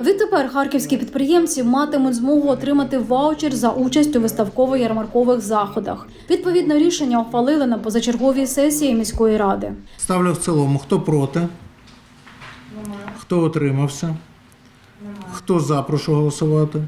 Відтепер харківські підприємці матимуть змогу отримати ваучер за участь у виставково-ярмаркових заходах. Відповідне рішення ухвалили на позачерговій сесії міської ради. Ставлю в цілому. Хто проти? Хто отримався, Хто за, прошу голосувати.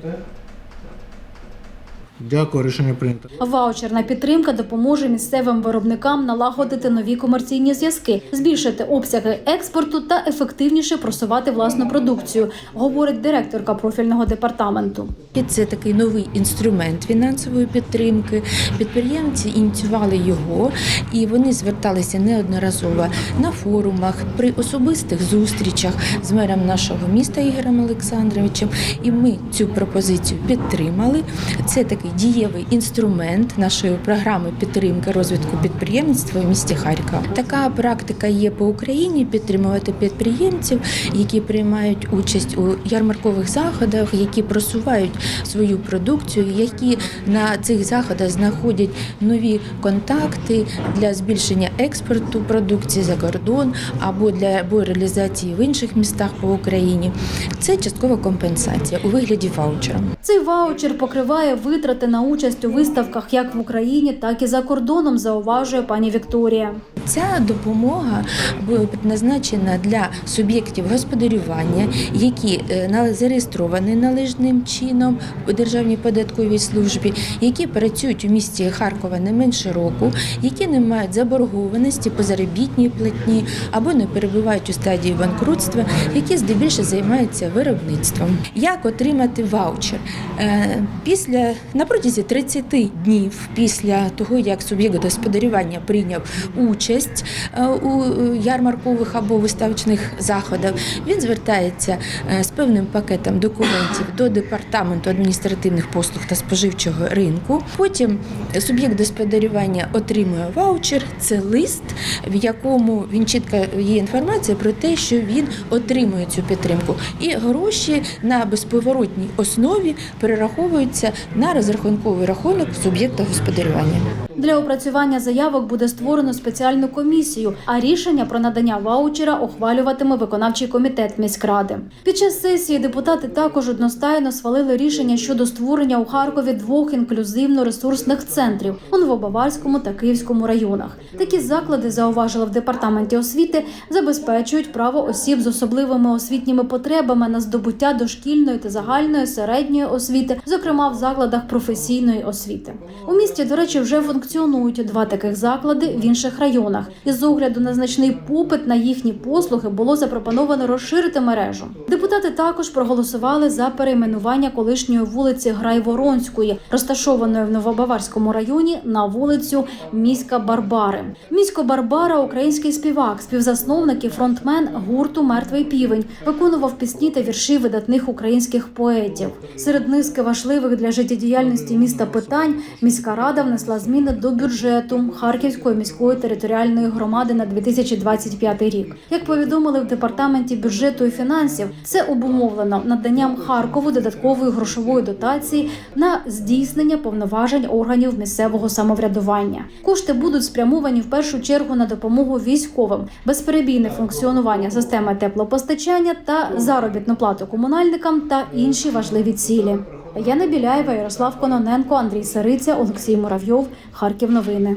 Дякую, рішення прийнято. Ваучерна підтримка допоможе місцевим виробникам налагодити нові комерційні зв'язки, збільшити обсяги експорту та ефективніше просувати власну продукцію, говорить директорка профільного департаменту. Це такий новий інструмент фінансової підтримки. Підприємці ініціювали його, і вони зверталися неодноразово на форумах, при особистих зустрічах з мером нашого міста Ігорем Олександровичем. І ми цю пропозицію підтримали. Це такий дієвий інструмент нашої програми підтримки розвитку підприємництва в місті Харкова. Така практика є по Україні підтримувати підприємців, які приймають участь у ярмаркових заходах, які просувають свою продукцію, які на цих заходах знаходять нові контакти для збільшення експорту продукції за кордон або для реалізації в інших містах по Україні. Це часткова компенсація у вигляді ваучера. Цей ваучер покриває витрати на участь у виставках як в Україні, так і за кордоном, зауважує пані Вікторія. Ця допомога буде призначена для суб'єктів господарювання, які е, зареєстровані належним чином у Державній податковій службі, які працюють у місті Харкова не менше року, які не мають заборгованості по заробітній платні або не перебувають у стадії банкрутства, які здебільшого займаються виробництвом. Як отримати ваучер? Е, Після на протязі 30 днів після того, як суб'єкт господарювання прийняв участь е, у ярмаркових або виставочних заходах, він звертається е, з певним пакетом документів до департаменту адміністративних послуг та споживчого ринку. Потім суб'єкт господарювання отримує ваучер. Це лист, в якому він чітко є інформація про те, що він отримує цю підтримку, і гроші на безповоротній основі перераховуються на розрахунковий рахунок суб'єкта господарювання. Для опрацювання заявок буде створено спеціальну комісію, а рішення про надання ваучера ухвалюватиме виконавчий комітет міськради. Під час сесії депутати також одностайно свалили рішення щодо створення у Харкові двох інклюзивно-ресурсних центрів у Новобаварському та Київському районах. Такі заклади зауважили в департаменті освіти, забезпечують право осіб з особливими освітніми потребами на здобуття дошкільної та загальної середньої освіти, зокрема в закладах професійної освіти. У місті, до речі, вже функціонують два таких заклади в інших районах. І з огляду на значний попит на їхні послуги було запропоновано розширити мережу. Депутати також проголосували за перейменування колишньої вулиці Грайворонської, розташованої в Новобаварському районі, на вулицю Міська Барбари. Місько Барбара український співак, співзасновник і фронтмен гурту Мертвий півень, виконував пісні та вірші видатних українських поетів. Серед низки важливих для життєдіяльності міста питань міська рада внесла зміни до бюджету Харківської міської територіальної громади на 2025 рік. Як повідомили в департаменті бюджету і фінансів, це обумовлено наданням Харкову додаткової грошової дотації на здійснення повноважень органів місцевого самоврядування. Кошти будуть спрямовані в першу чергу на допомогу військовим, безперебійне функціонування системи теплопостачання та заробітну плату комунальникам та інші важливі цілі. Яна Біляєва, Ярослав Кононенко, Андрій Сариця, Олексій Муравйов. Харків. Новини.